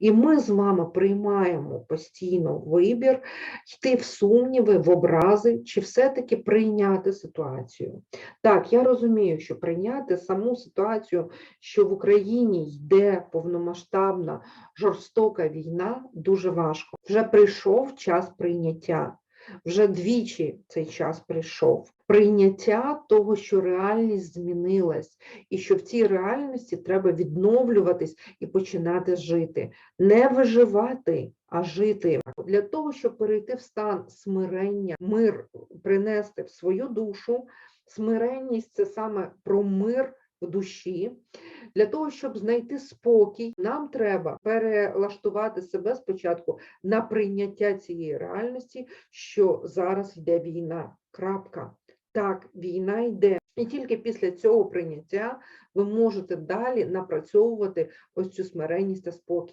І ми з вами приймаємо постійно вибір йти в сумніви, в образи, чи все-таки прийняти ситуацію. Так, я розумію, що прийняти саму ситуацію, що в Україні йде повномасштабна жорстока війна, дуже важко. Вже прийшов час прийняття. Вже двічі цей час прийшов. Прийняття того, що реальність змінилась, і що в цій реальності треба відновлюватись і починати жити. Не виживати, а жити. Для того, щоб перейти в стан смирення, мир принести в свою душу. Смиренність це саме про мир в душі. Для того, щоб знайти спокій, нам треба перелаштувати себе спочатку на прийняття цієї реальності, що зараз йде війна. Крапка. Так, війна йде. І тільки після цього прийняття ви можете далі напрацьовувати ось цю смиренність та спокій.